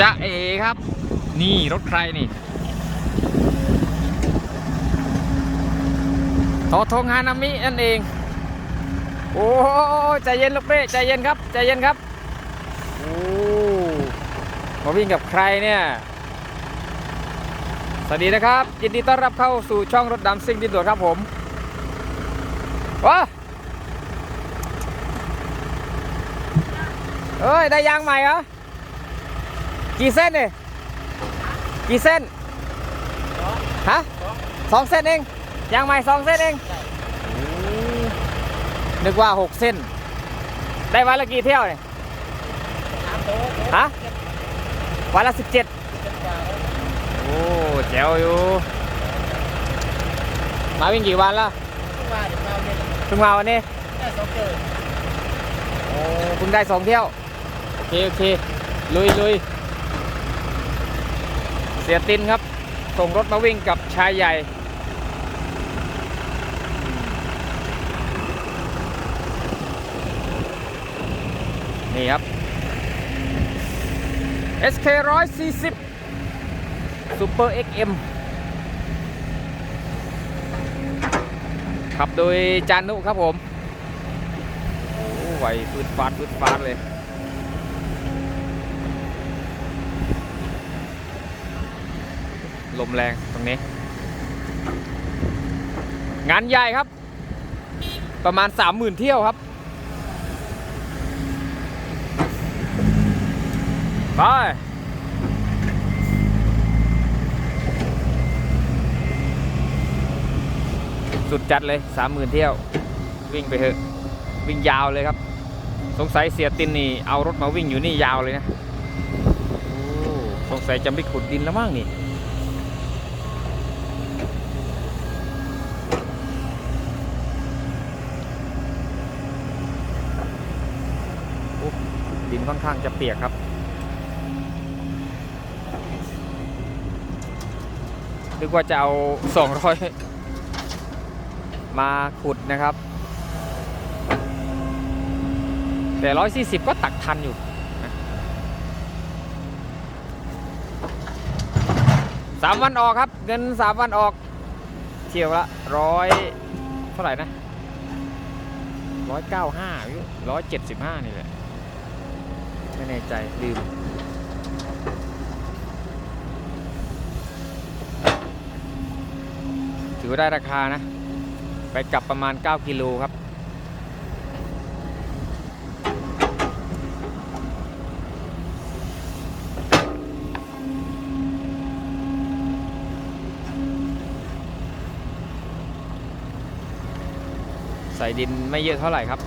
จะเอครับ นี่รถใครนี่ทอทงฮานามินั่นเอง โอ้ใจเย็นลูกเป้ใจเย็นครับ ใจเย็นครับโอ้มาวิ่งกับใครเนี่ย สวัสดีนะครับ ยินดีต้อนรับเข้าสู่ช่องรถดำซิ่งดินโด่วนครับผมว้าเอ้ย ได้ยางใหม่เหรอ กี่เส้นเนี่ยกี่เส้นฮะสองเส้นเองยางใหม่สองเส้นเองโอ้นึกว่าหกเส้น ได้วันละกี่เที่ยวเนี่ยฮะวันละสิบเจ็ดโอ้แจ๋วอยู่มาวิ่งกี่วันแล้วเพิ่งมาวันนี้โอ้เพิ่งได้สองเที่ยว โอเค โอเค ลุยลุย เสียตินครับ ส่งรถมาวิ่งกับชายใหญ่ นี่ครับ SK 140 Super XM ขับโดยจานุครับผม โอ้ไหวฟืดฟาดฟืดฟาดเลย ลมแรงตรงนี้ งานใหญ่ครับ ประมาณ 30,000 เที่ยวครับ ไปสุดจัดเลย30,000เที่ยว วิ่งไปเถอะ วิ่งยาวเลยครับ สงสัยเสียตินนี่ เอารถมาวิ่งอยู่นี่ยาวเลยนะสงสัยจะไม่ขุดดินแล้วมั้งนี่ โอ้ดิน ค่อนข้างจะเปียกครับ นึกว่าจะเอา 200 มาขุดนะครับ แต่ 140 ก็ตักทันอยู่สามวันออกครับ เงินสามวันออก เที่ยวละร้อยเท่าไหร่นะร้อยเก้าห้าร้อยเจ็ดสิบห้านี่แหละ ไม่แน่ใจลืมถือว่าได้ราคานะ ไปกลับประมาณ 9 กิโลครับ ใส่ดินไม่เยอะเท่าไหร่ครับ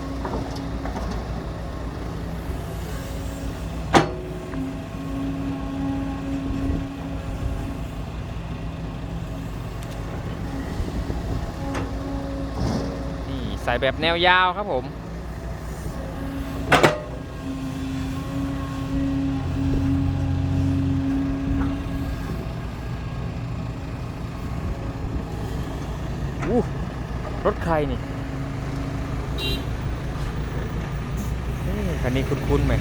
นี่ ใส่แบบแนวยาวครับผมอู้รถใครนี่คันนี้คุ้นๆไหม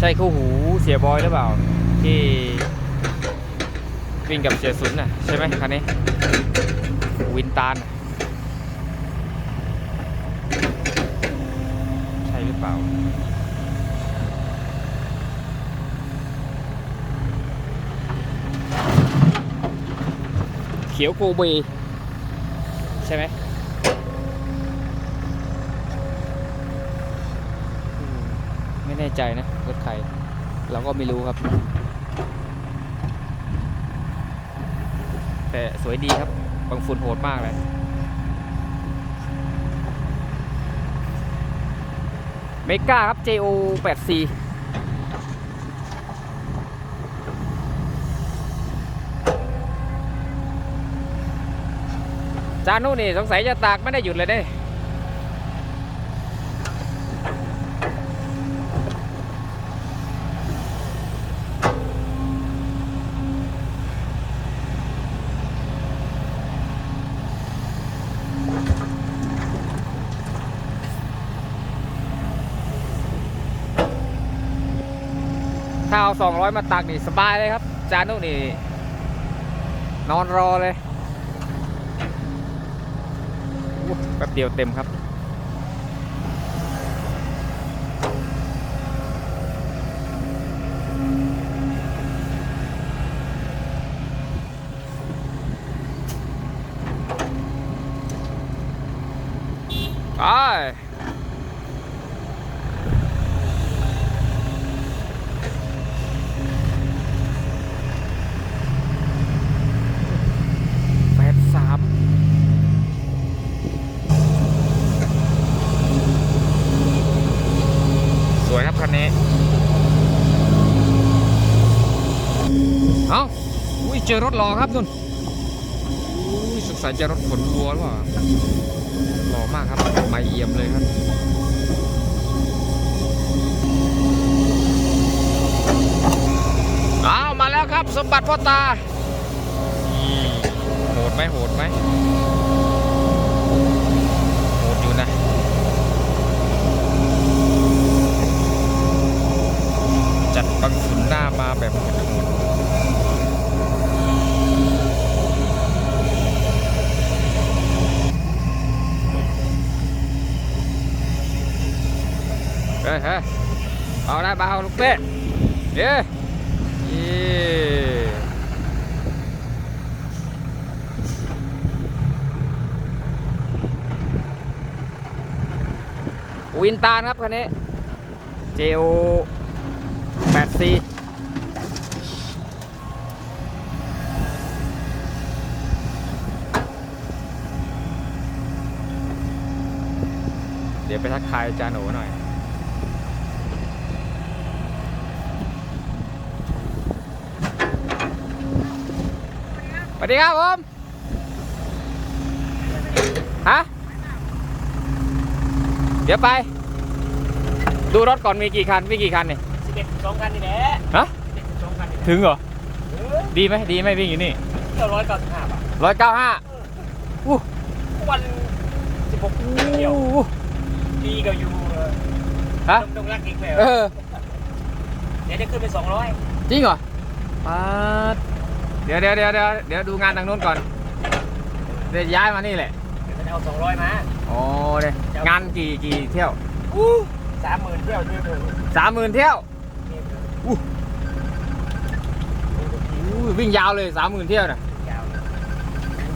ใช่คู่หูเสียบอยหรือเปล่า ที่วิ่งกับเสียสุนน่ะ ใช่ไหมคันนี้ วินตาลน่ะใช่หรือเปล่า เขียวโกเบใช่ไหมไม่แน่ใจนะรถใครเราก็ไม่รู้ครับ แต่สวยดีครับ บางฝุ่นโหดมากเลย เมกาครับ JO 8 c จานุนี่สงสัยจะตากไม่ได้หยุดเลยเด้ถ้ สองร้อยมาตักนี่สบายเลยครับ จานุนี่ นอนรอเลยแป๊บเดียวเต็มครับ ไปแปดสามส วยครับคันนี้ เอ้าอุ้ยเจอรถรอครับนุ่นอุ้ยสงสัยจะรถขนวัวหรือเปล่าหล่อมากครับไม่เอี่ยมเลยครับอ้าวมาแล้วครับ สมบัติพ่อตา โหดไหมโหดไหมโหดอยู่นะ จัดกังสุนหน้า มาแบบโหดเฮ้ยเฮ้ยเอาได้เบาลูกเต้เย้เย้วินตาลครับคันนี้ JO 8C ทักทายจาหนูหน่อย สวัสดีครับผม ฮะ เดี๋ยวไป ดูรถก่อนมีกี่คัน มีกี่คันนี่สิบเอ็ดสองคันนี่แหละฮะสิบเอ็ดสองคันนี่แหละถึงเหรอเออดีไหมดีไหมวิ่งอยู่นี่เก้าร้อยเก้าสิบห้าบาทร้อยเก้าห้าอู้วันสิบหกเที่ยว ดีกับอยู่เออฮะตรงรักอีกแล้วเออ เดี๋ยวได้ขึ้นไปสองร้อยจริงเหรอปาดเดี๋ยวเดี๋ยวเดี๋ยวเดี๋ยวเดี๋ยวดูงานทางนู้นก่อน เดี๋ยวย้ายมานี่แหละ เดี๋ยวจะเอาสองร้อยมาโอ้เดี๋ยวงานกี่กี่เที่ยวอู้สามหมื่นเที่ยวด้วยเลยสามหมื่นเที่ยวนี่เลยอู้วิ่งยาวเลยสามหมื่นเที่ยวน่ะยาว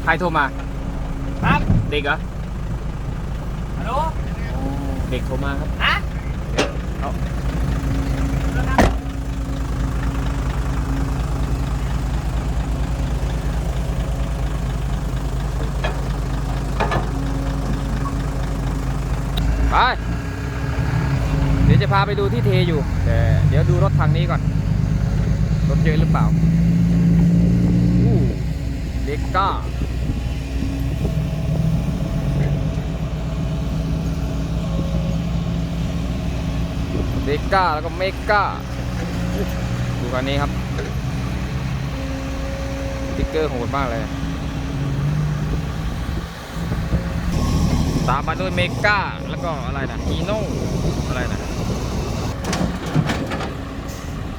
ใครโทรมา ปั๊บเด็กเหรอฮัลโหล เด็กโทรมาครับฮะเอาแล้วนะไปเดี๋ยวจะพาไปดูที่เทอยู่แต่เดี๋ยวดูรถทางนี้ก่อน รถเยอะหรือเปล่าอู้เด็กก้า เดก้าแล้วก็เมก้าดูคันนี้ครับสติ๊กเกอร์โหดมากเลย ตามมาด้วยเมก้าแล้วก็อะไรนะอีโน่อะไรนะ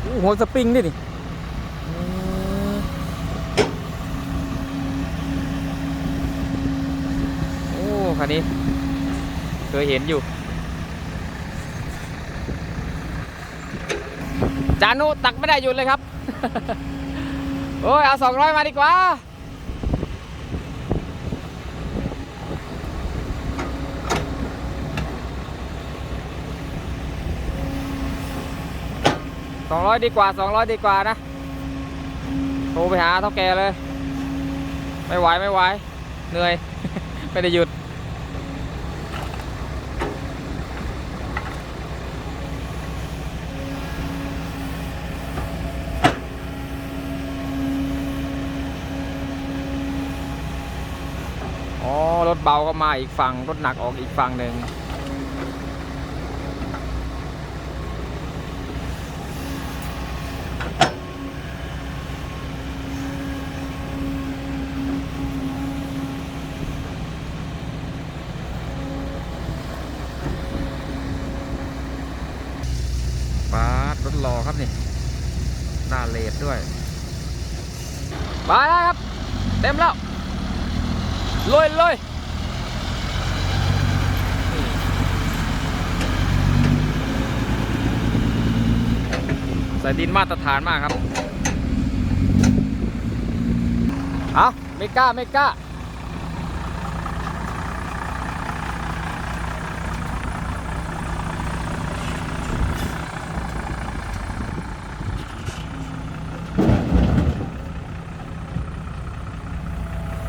โหัวสปริงด้วยนี่อืมโอ้คันนี้เคยเห็นอยู่ จานุตักไม่ได้หยุดเลยครับ โอ้ย เอาสองร้อยมาดีกว่า สองร้อยดีกว่าสองร้อยดีกว่านะ โทรไปหาเท่าแกเลย ไม่ไหวไม่ไหว เหนื่อย ไม่ได้หยุด อ๋อ ร ถเบาก็มาอีกฝั่ง รถหนักออกอีกฝั่งหนึ่งปาดรถรอครับนี่หน้าเลดด้วยมาแล้วครับ เต็มแล้วลุยลุย ใส่ดินมาตรฐานมากครับ เอาไม่กล้าไม่กล้า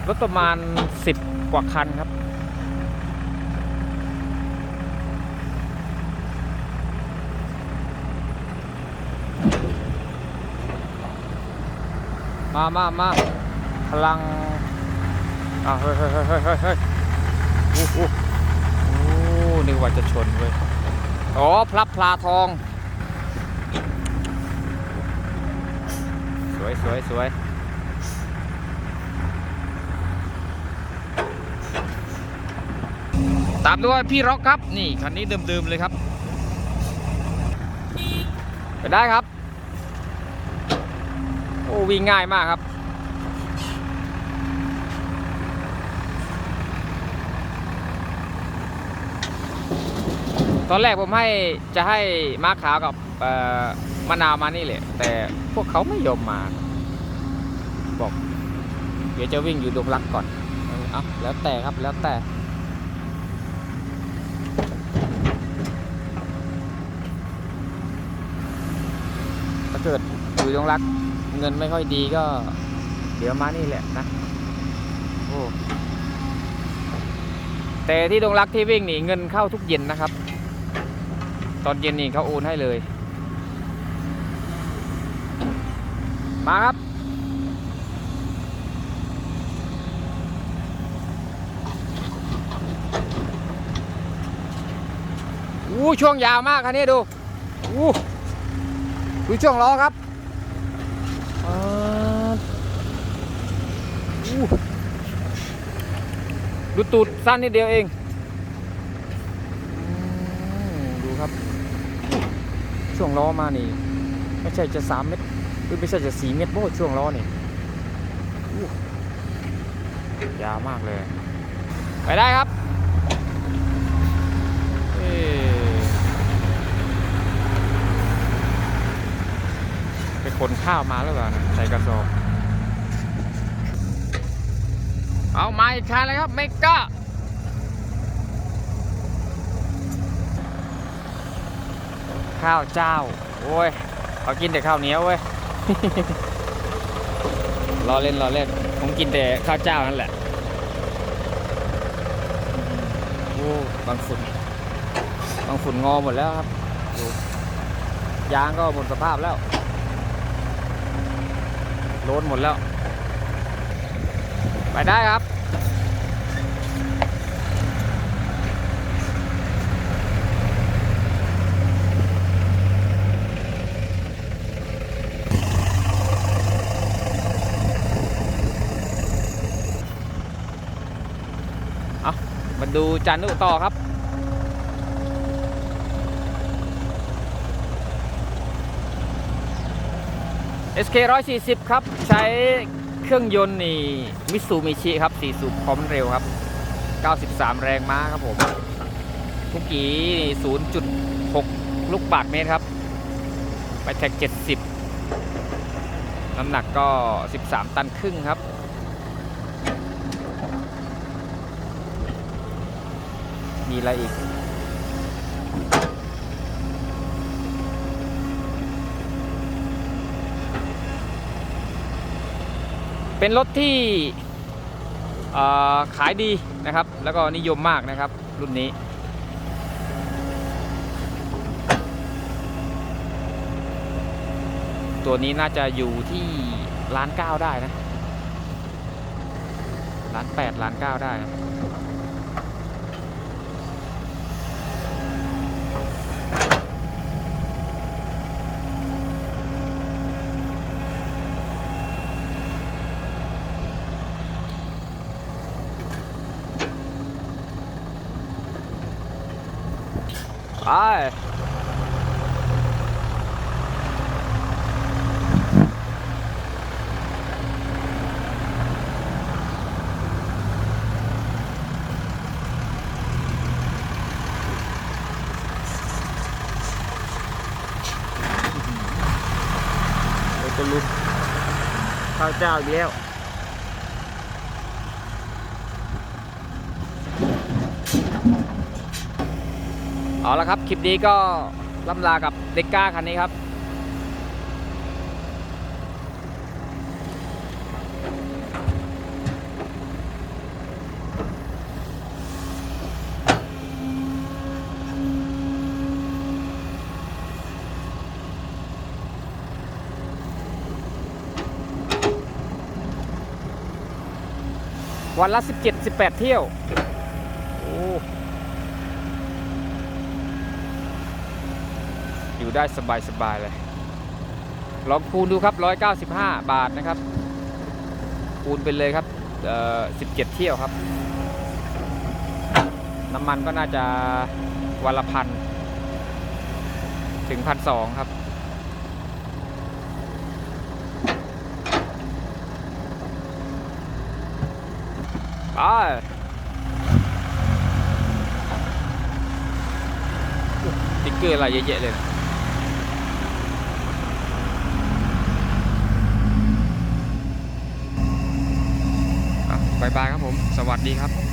รถประมาณ 10 กว่าคันครับ มามามาพลังอ่าเฮ้ยเฮ้ยเฮ้ยเฮ้ยเฮ้ยโอ้โหนึกว่าจะชนเว้ยอ๋อพลับพลาทอง สวยสวยสวยตามด้วยพี่ร็อกครับ นี่คันนี้เดิมๆเลยครับ ไปได้ครับ วิ่งง่ายมากครับ ตอนแรกผมให้จะให้ม้าขาวกับมะนาวมานี่แหละ แต่พวกเขาไม่ยอมมา บอก เดี๋ยวจะวิ่งอยู่ดงรักก่อนเอาแล้วแต่ครับแล้วแต่ถ้าเกิดอยู่ตรงรัก เงินไม่ค่อยดีก็ เดี๋ยวมานี่แหละนะโอ้แต่ที่ตรงรักที่วิ่งนี่เงินเข้าทุกเย็นนะครับ ตอนเย็นนี่เขาโอนให้เลย มาครับ อู้ช่วงยาวมากคันนี้ดูอู้ดูช่วงล้อครับอ่าอู้ ดูตูดสั้นนิดเดียวเองอืมดูครับอู้ช่วงล้อมานี่ ไม่ใช่จะสามเมตรหรือไม่ใช่จะสี่เมตรโบ้ช่วงล้อนี่อู้ยาวมากเลย ไปได้ครับเอ๊ะไปขนข้าวมาแล้วเปล่านะใส่กระสอบ เอามาอีกคันเลยครับเมกะข้าวเจ้า โอ้ยเขากินแต่ข้าวเหนียวเว้ยรอเล่นรอเล่นผมกินแต่ข้าวเจ้านั่นแหละโอ้บางฝุ่นบางฝุ่นงอหมดแล้วครับยางก็หมดสภาพแล้วโลนหมดแล้ว ไปได้ครับ เอามาดูจานุต่อครับ SK 140ครับ ใช้ เครื่องยนต์นี่มิสูมิชิครับ4สูบความเร็วครับ 93 แรงม้าครับผมทุกกี้นี่0.6 ลูกบาทเมตรครับ ไปแท็ก 70 น้ำหนักก็ 13 ตันครึ่งครับ มีอะไรอีก เป็นรถที่ขายดีนะครับ แล้วก็นิยมมากนะครับ รุ่นนี้ ตัวนี้น่าจะอยู่ที่ล้านเก้าได้นะล้านแปดล้านเก้าได้นะ đấy luôn. Thao trao gì leo เจ้าอีกแล้วเอาละครับ คลิปนี้ก็ล่ำลากับเด็กก้าคันนี้ครับวันละ 17 18 เที่ยว โอ้ อยู่ได้สบายสบายๆเลย ลองคูณดูครับ 195 บาทนะครับ คูณไปเลยครับเอ่อ17 เที่ยวครับ น้ำมันก็น่าจะวันละพันถึงพันสองครับ ไปติ๊กเกอร์อะไรเยอะแยะเลยนะ บายบายครับผม สวัสดีครับ